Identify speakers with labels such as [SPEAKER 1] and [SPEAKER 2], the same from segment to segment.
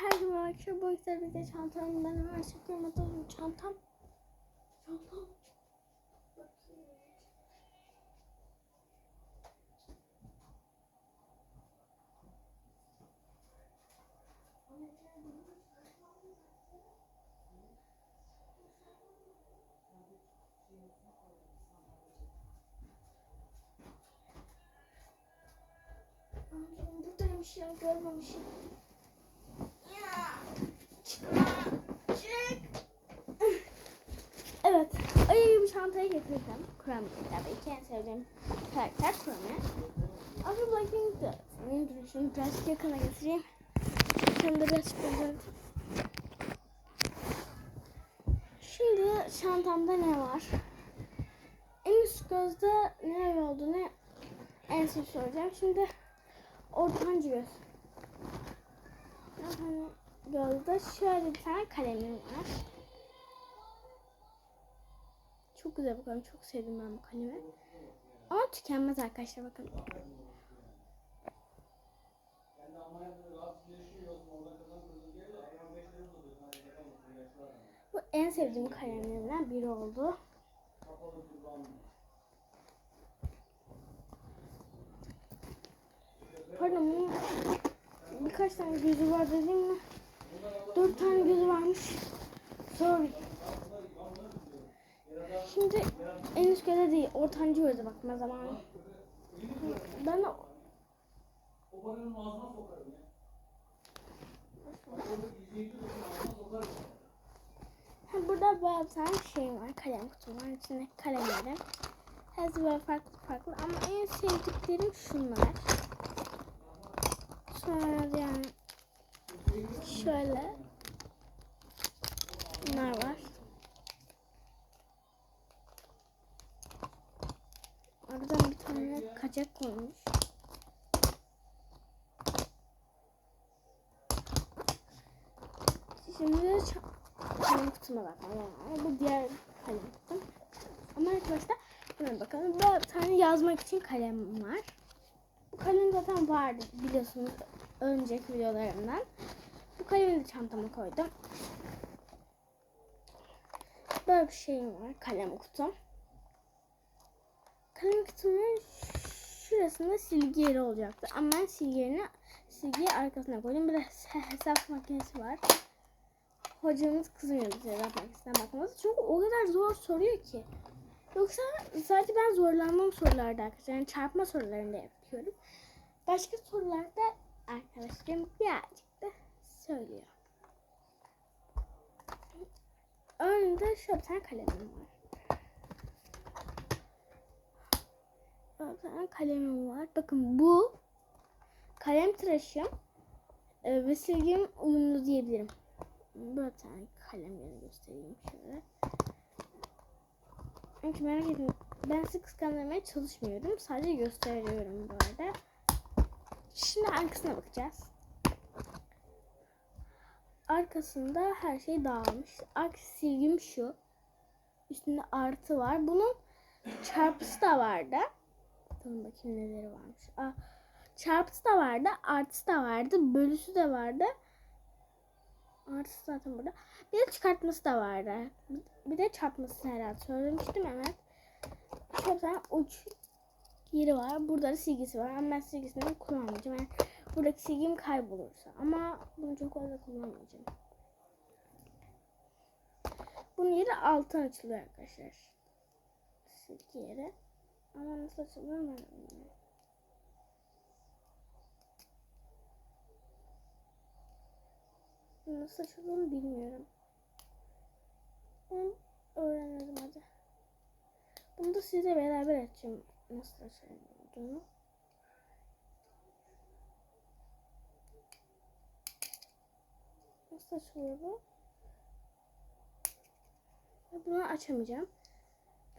[SPEAKER 1] Herkese arkadaşlar bu güzel bir de çantam ben hemen çekiyorum atalım çantam. Çantam. Buradaymış ya görmemişim. Evet, ayı bir çantayı getirdim. Kur'an tabii ki en sevdiğim karakter Kur'an'ı. After Blackpink de senin duruşunu biraz yakına getireyim. Yakında biraz çıkacak. Şimdi çantamda ne var? En üst gözde ne olduğunu en son soracağım. Şimdi ortancı göz. Ortancı gözde şöyle bir tane kalemim var. Çok güzel bu kalem. Çok sevdim ben bu kalemi. Ama tükenmez arkadaşlar bakın. Bu en sevdiğim kalemlerimden biri oldu. Pardon birkaç tane gözü var dedim mi? Dört tane gözü varmış. Sorry. Şimdi en üst göze değil, ortancı göze bakma zamanı. Ben burada böyle bir tane şey var, kalem kutum var. İçinde kalemlerim. Hepsi böyle farklı farklı ama en sevdiklerim şunlar. Sonra şöyle bunlar var. Oradan bir tane kaçak koymuş. Şimdi kalem kutuma bakalım. Bu diğer kalem kutum. Ama arkadaşlar buna bakalım. Böyle bir tane yazmak için kalem var. Bu kalem zaten vardı biliyorsunuz önceki videolarımdan. Kalemi de çantama koydum. Böyle bir şeyim var kalem kutum. Kalem kutumun şurasında silgi yeri olacaktı. Ama ben silgi silgiyi arkasına koydum. Bir de he- hesap makinesi var. Hocamız kızmıyor bize hesap makinesine bakması. Çünkü o kadar zor soruyor ki. Yoksa sadece ben zorlanmam sorularda arkadaşlar. Yani çarpma sorularında yapıyorum. Başka sorularda arkadaşlarım birazcık söylüyor. Önümde şöyle bir tane kalemim var. Bir tane kalemim var. Bakın bu kalem tıraşım e, ve silgim uyumlu diyebilirim. Böyle bir tane kalemleri göstereyim şöyle. Çünkü merak etmeyin. Ben sizi kıskandırmaya çalışmıyorum. Sadece gösteriyorum bu arada. Şimdi arkasına bakacağız. Arkasında her şey dağılmış. Arka silgim şu. Üstünde artı var. Bunun çarpısı da vardı. Bakalım bakayım neleri varmış. Aa, çarpısı da vardı. Artısı da vardı. Bölüsü de vardı. Artısı zaten burada. Bir de çıkartması da vardı. Bir- de çarpması herhalde söylemiştim evet. Şöyle uç yeri var. Burada da silgisi var. Ama ben silgisini kullanmayacağım. Yani buradaki silgim kaybolursa. Ama bunu çok fazla kullanmayacağım. Bunun yeri alttan açılıyor arkadaşlar. Silgi yeri. Ama nasıl açılıyor ben bilmiyorum. Nasıl açıldığını bilmiyorum. Ben öğrenelim hadi. Bunu da size beraber açacağım. Nasıl açıldığını. Nasıl açılıyor bu? Bunu açamayacağım.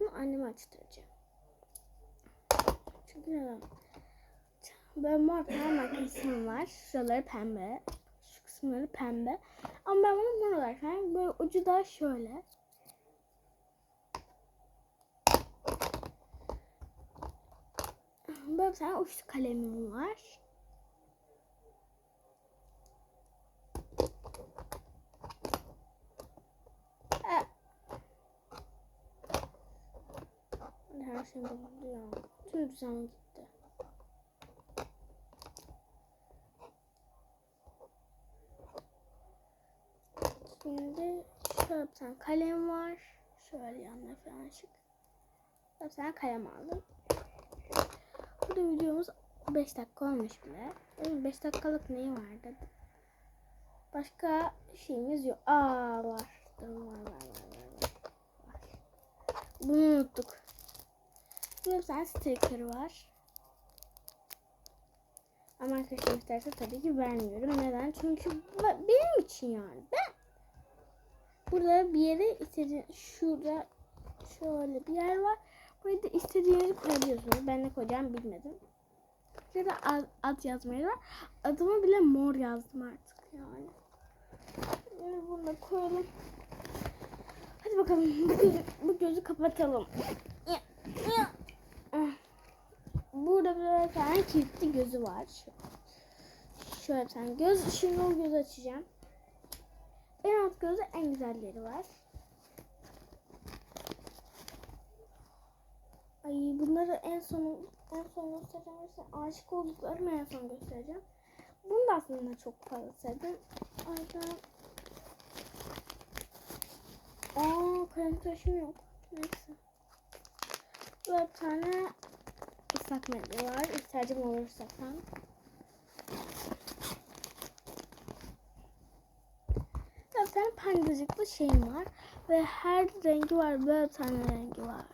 [SPEAKER 1] Bunu anneme açtıracağım. Çünkü neden? Böyle mor tane makinesim var. Şuraları pembe. Şu kısımları pembe. Ama ben bunu mor olarak yani böyle ucu da şöyle. Böyle bir tane uçlu kalemim var. Her şey bozuldu ya. Tüm düzen gitti. Şimdi şöyle bir tane kalem var. Şöyle yanına falan açık. Bir tane kalem aldım. Burada videomuz 5 dakika olmuş bile. 5 dakikalık neyi vardı? Başka şeyimiz yok. Aa var. Var var var var. var. var. Bunu unuttuk. Burada bir tane sticker var. Ama arkadaşım isterse tabii ki vermiyorum. Neden? Çünkü be- benim için yani. Ben burada bir yere istediğin şurada şöyle bir yer var. Buraya da istediğinizi koyabiliyorsunuz. Ben ne koyacağımı bilmedim. Şurada ad, ad yazmayı var. Adımı bile mor yazdım artık yani. Şimdi bunu da koyalım. Hadi bakalım bu gözü, bu gözü kapatalım. Ya, ya. Burada böyle bir tane kilitli gözü var. Şöyle bir tane göz. Şimdi o gözü açacağım. En alt gözü en güzelleri var. Ay bunları en son en son göstereceğim. İşte aşık olduklarımı en son göstereceğim. Bunu da aslında çok fazla sevdim. O yüzden Aa kalem taşım yok. Neyse. Bir tane ıslak mendil var. İhtiyacım olursa falan. Bir tane pandacıklı şeyim var. Ve her rengi var. Böyle bir tane rengi var.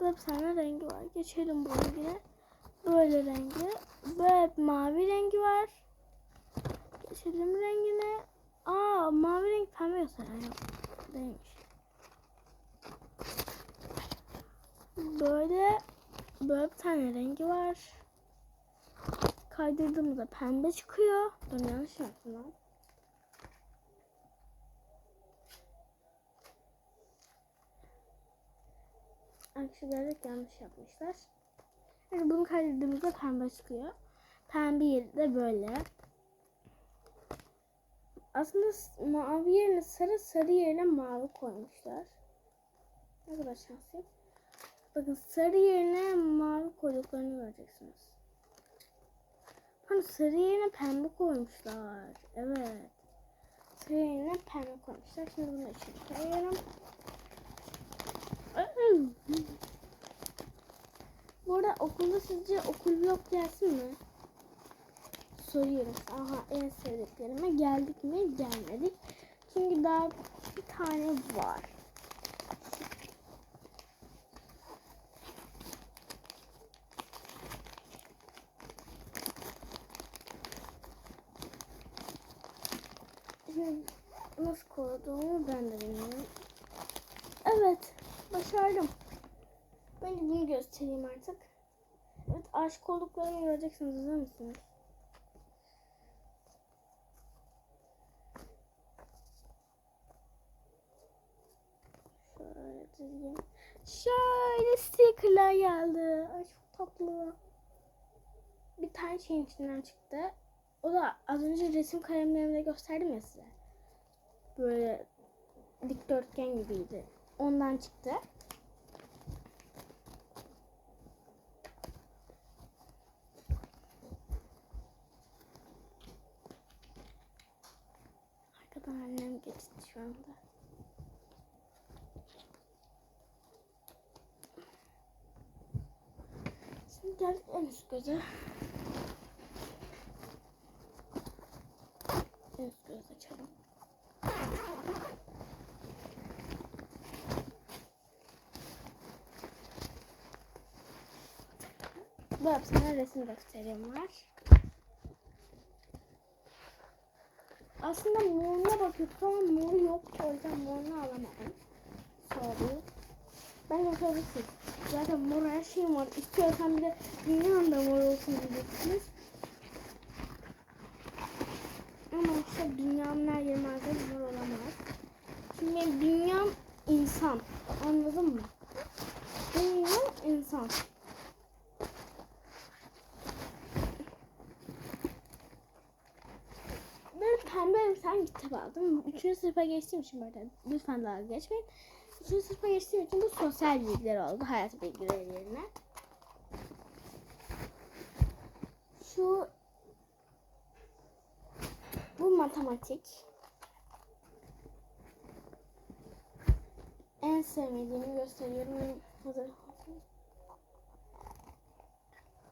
[SPEAKER 1] Böyle bir tane rengi var. Geçelim bu rengine. Böyle rengi. Böyle mavi rengi var. Geçelim rengine. Aa mavi renk pembe gösteriyor. Değilmiş. Böyle böyle bir tane rengi var. Kaydırdığımızda pembe çıkıyor. Dur yanlış yaptım lan. Arkadaşlar yanlış yapmışlar. Yani bunu kaydırdığımızda pembe çıkıyor. Pembe yeri de böyle. Aslında mavi yerine sarı, sarı yerine mavi koymuşlar. Ne kadar şanslıyım. Bakın sarı yerine mavi koyduklarını göreceksiniz. Hani sarı yerine pembe koymuşlar. Evet. Sarı yerine pembe koymuşlar. Şimdi bunu içine koyuyorum. Bu arada okulda sizce okul vlog gelsin mi? Soruyorum. Aha en sevdiklerime geldik mi? Gelmedik. Çünkü daha bir tane var. Şimdi nasıl koyduğumu ben de bilmiyorum. Evet, başardım. Ben de bunu göstereyim artık. Evet, aşık olduklarını göreceksiniz. Hazır mısınız? Şöyle dizeyim. Şöyle stickerlar geldi. Ay çok tatlı. Bir tane şeyin içinden çıktı. O da az önce resim kalemlerimde gösterdim ya size. Böyle dikdörtgen gibiydi. Ondan çıktı. Arkadan annem geçti şu anda. Şimdi geldik en üst göze. En üst göz açalım. Hepsine resim gösterim var. Aslında moruna bakıyorduk ama moru yok. O yüzden morunu alamadım. Sorry. Ben yapabilirsin. Zaten mor her şeyim var. İstiyorsan bir de dünyanın da mor olsun diyeceksiniz. Ama işte dünyanın her yeri mor olamaz. Çünkü benim dünyam insan. Anladın mı? Dünyam insan. Ben pembe bir tane kitap aldım. Üçüncü sınıfa geçtiğim için böyle lütfen dalga geçmeyin. Üçüncü sınıfa geçtiğim için bu sosyal bilgiler oldu. Hayat bilgileri yerine. Şu bu matematik. En sevmediğimi gösteriyorum. Hazır.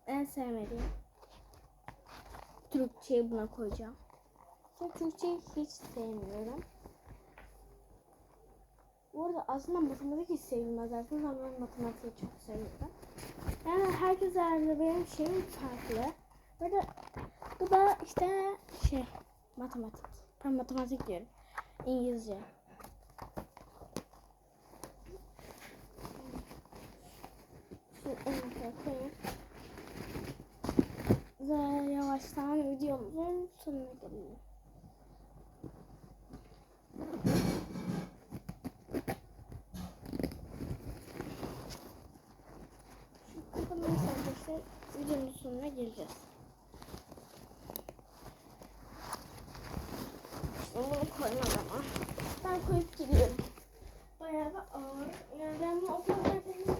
[SPEAKER 1] En sevmediğim. Türkçeyi buna koyacağım. Çünkü Türkçeyi hiç sevmiyorum. Bu arada aslında matematik hiç sevilmez dersiniz ama ben matematiği çok seviyorum. Yani herkes herhalde benim şeyim farklı. Böyle bu da işte şey matematik. Ben matematik diyorum. İngilizce. Şunu en koyayım. Ve yavaştan videomuzun sonuna gelelim. Şu kapanış arkadaşlar videonun sonuna geleceğiz. Bunu koymam ama. Ben koyup gidiyorum. Bayağı da ağır. Yani ben bunu okula giderken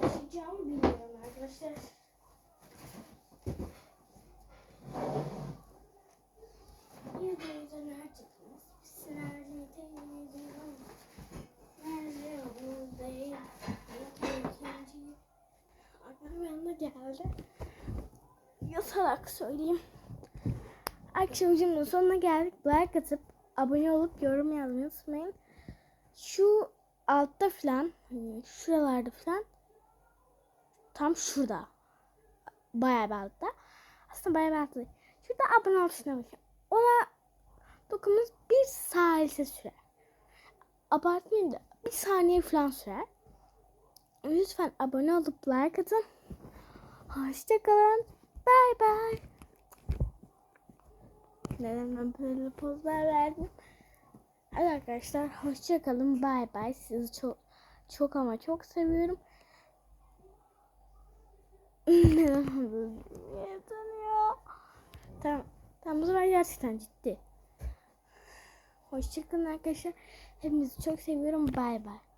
[SPEAKER 1] taşıyacağımı bilmiyorum arkadaşlar. Yüzümüze nerçekimiz, sinerji temizliği Nerede o değil, ikinci Aklıma geldi. Yatarak söyleyeyim. Akşamcımın sonuna geldik. Like atıp abone olup yorum yazmayı unutmayın. Şu altta falan, hani şuralarda falan tam şurada. Bayağı bir altta. Aslında bayağı bir altta. Şurada abone ol tuşuna bakın. Ona dokunmanız bir salise sürer. Abartmayayım da bir saniye falan sürer. Lütfen abone olup like atın. Hoşçakalın. Bye bye. Neden ben böyle pozlar verdim? Hadi arkadaşlar hoşçakalın. Bye bye. Sizi çok çok ama çok seviyorum. Neden ben böyle tanıyor? Tamam. Tamam bu sefer gerçekten ciddi. Hoşçakalın arkadaşlar. Hepinizi çok seviyorum. Bay bay.